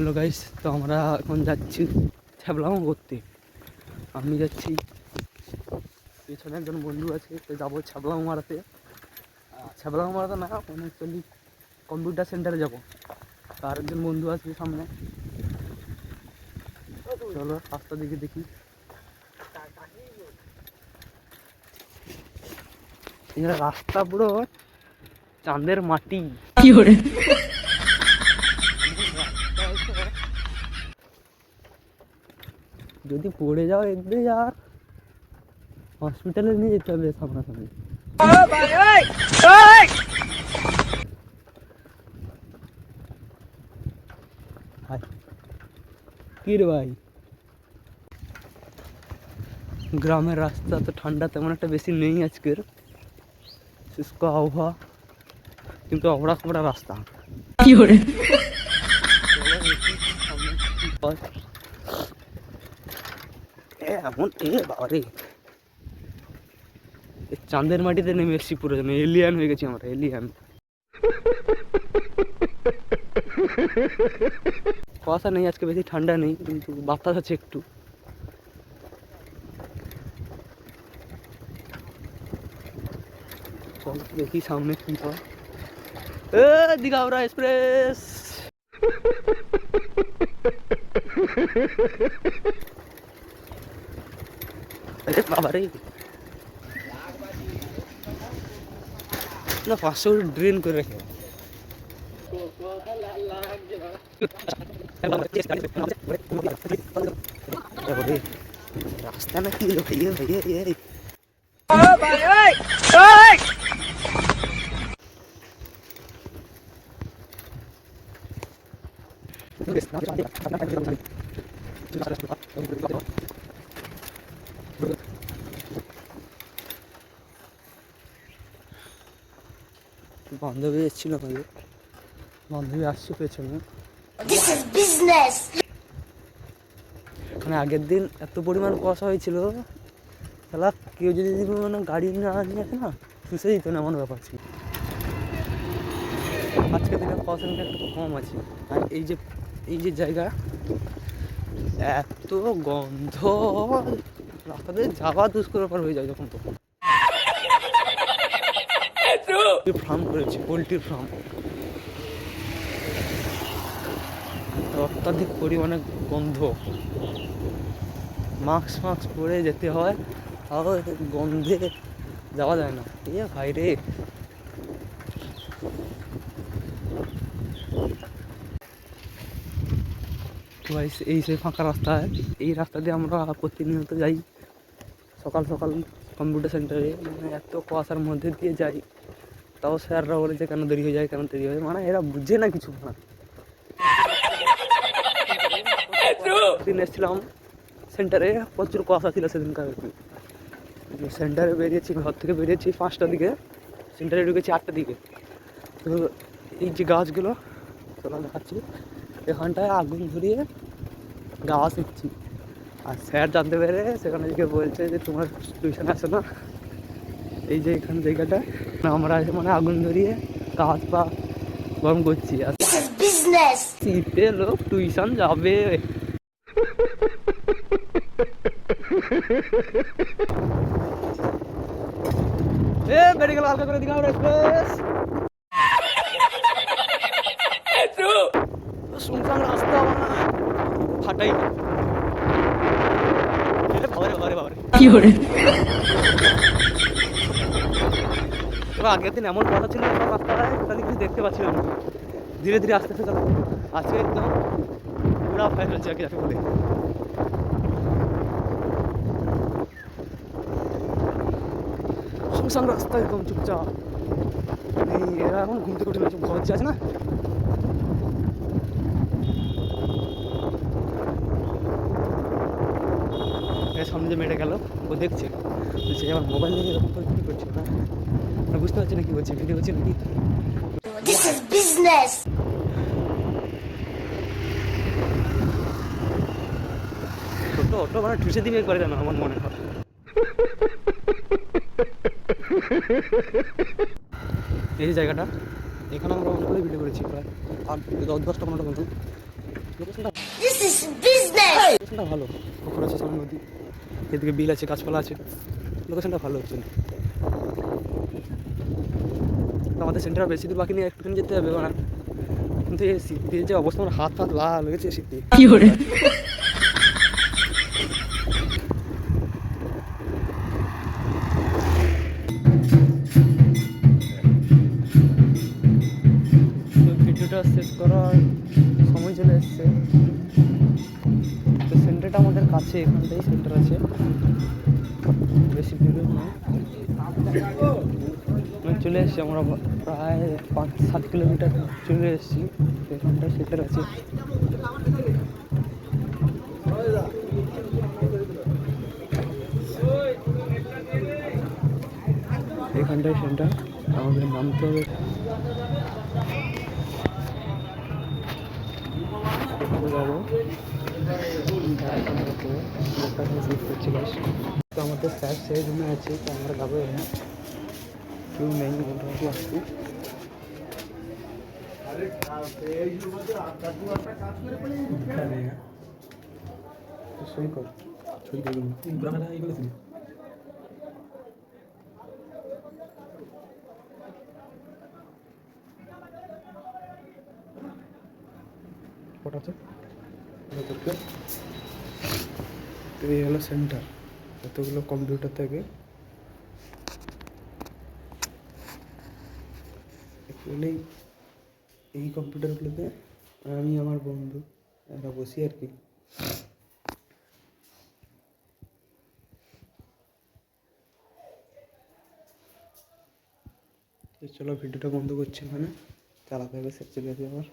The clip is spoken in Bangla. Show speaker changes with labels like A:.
A: হ্যালো গাইস, তো আমরা এখন যাচ্ছি ছ্যাবলামো করতে। আমি যাচ্ছি, পেছনে একজন বন্ধু আছে, তো যাব ছ্যাবলামো মারাতে। ছ্যাবলামো মারাতে না মানে অ্যাকচুয়ালি কম্পিউটার সেন্টারে যাব। আর একজন বন্ধু আছে সামনে। চলো রাস্তা দিকে দেখি। রাস্তা পুরো চাঁদের মাটি। যদি পড়ে যাও একদিন আর হসপিটালে নিয়ে যেতে হবে সামনাসামনি। কি রে ভাই? গ্রামের রাস্তা তো ঠান্ডা তেমন একটা বেশি নেই আজকের। শুষ্ক আবহাওয়া কিন্তু অবড়া রাস্তা। কি। এ এমন এ বাবারে। চাঁদের মাটিতে নেমে এসছি পুরো যেন এলিয়ান হয়ে গেছি আমরা এলিয়ান কুয়াশা নেই, আজকে বেশি ঠান্ডা নেই, কিন্তু বাতাস আছে একটু। দেখি সামনে কি হয়। এ দিঘাওড়া এক্সপ্রেস। আরে বাবা রে না পাঁচশো ড্রেন করে রেখে বাবারে, রাস্তা না কি হলো ভাইয়া ভাইয়া এই বান্ধবী এসেছিল আমাদের বান্ধবী আসছে পেছনে. মানে আগের দিন এত পরিমাণ কুয়াশা হয়েছিল। তাহলে কেউ যদি মানে গাড়ি না নিয়ে আসে না শুষে দিত না এমন ব্যাপার ছিল। আজকে দিনে কুয়াশাটা একটু কম আছে। আর এই যে এই যে জায়গা এত গন্ধ রাস্তাতে যাওয়া দুষ্কর ব্যাপার হয়ে যায় যখন তখন। ফার্ম করেছে পোলট্রির ফার্ম অত্যাধিক পরিমাণে গন্ধ। মাস্ক ফাস্ক পরে যেতে হয় তাও গন্ধে যাওয়া যায় না। এ ভাই রে। এই সেই ফাঁকা রাস্তায় এই রাস্তা দিয়ে আমরা প্রতিনিয়ত যাই। সকাল সকাল কম্পিউটার সেন্টারে মানে এত কুয়াশার মধ্যে দিয়ে যাই। তাও স্যাররা বলে যে কেন দেরি হয়ে যায়, কেন দেরি হয়ে যায়? মানে এরা বুঝে না কিছু না দিন এসেছিলাম সেন্টারে প্রচুর কুয়াশা ছিল সেদিনকার। সেন্টারে বেরিয়েছি, ঘর থেকে বেরিয়েছি পাঁচটার দিকে সেন্টারে ঢুকেছি আটটার দিকে। তো এই যে গাছগুলো তোলা দেখাচ্ছি। এখানটায় আগুন ধরিয়ে গাছ শিখছি আর স্যার জানতে পেরে সেখানে বলছে যে, তোমার টিউশন আসে না? এই যে এখান জায়গাটা আমরা মানে আগুন ধরিয়ে গাছ পা গরম করছি। আর. শীতে লোক টিউশন যাবে। এ বেরিয়ে গেল হালকা করে আমরা এক্সপ্রেস শুনশান রাস্তা ফাটাই। এ বাবারে বাবারে বাবারে। আগের দিন এমন কথা ছিল সব রাস্তাটায় তাহলে কিছু দেখতে পাচ্ছিলাম না। ধীরে ধীরে আস্তে আস্তে চালাবো আজকে একদম পুরা ফাইল হচ্ছে আগে যাকে বলে। শুনশান রাস্তা একদম চুপচাপ। এই এরা এখন ঘুম থেকে উঠে ঘর আছে না। যে মেয়েটা গেল ও দেখছে বলছে আমার মোবাইল নিয়ে এরকম করে কী করছে না বুঝতে পারছি না কি করছে ভিডিও করছে নাকি
B: This is business.
A: ছোট অটো মানে ঠুসে দিবে করে জানো আমার মনে হয় এই জায়গাটা এখানে আমরা অনেক করে ভিডিও করেছি প্রায় আট দশ দশটা পনেরোটা মতো লোকেশনটা. লোকেশনটা ভালো। পুকুর আছে সামনে নদী। এদিকে বিল আছে গাছপালা আছে। লোকেশনটা ভালো হচ্ছে আমাদের সেন্টার বেশি দূর বাকি নিয়ে একটুখানি যেতে হবে ওনার কিন্তু এই শীতের যে অবস্থা আমার হাত হাত লাল হয়ে গেছে শীত আমাদের এখানটাই সেন্টার আছে। বেশি দূরে নয় চলে এসেছি, আমরা প্রায় পাঁচ সাত কিলোমিটার চলে এসেছি। এখানটায় সেন্টার আছে। এখানটায় সেন্টার আমাদের নামতে হবে এখানে তো আমাদের স্যার সেই রুমে আছে তো আমরা যাব কেউ নেই মোটামুটি আসছি সই কর ছবি দেখুন তো এই হলো সেন্টার এতগুলো কম্পিউটার থেকে অ্যাকচুয়ালি এই কম্পিউটারগুলোতে আমি আমার বন্ধু, আমরা বসি আর কি। চলো ভিডিওটা বন্ধ করছি ওখানে চালাতে হবে সে চলে আবার।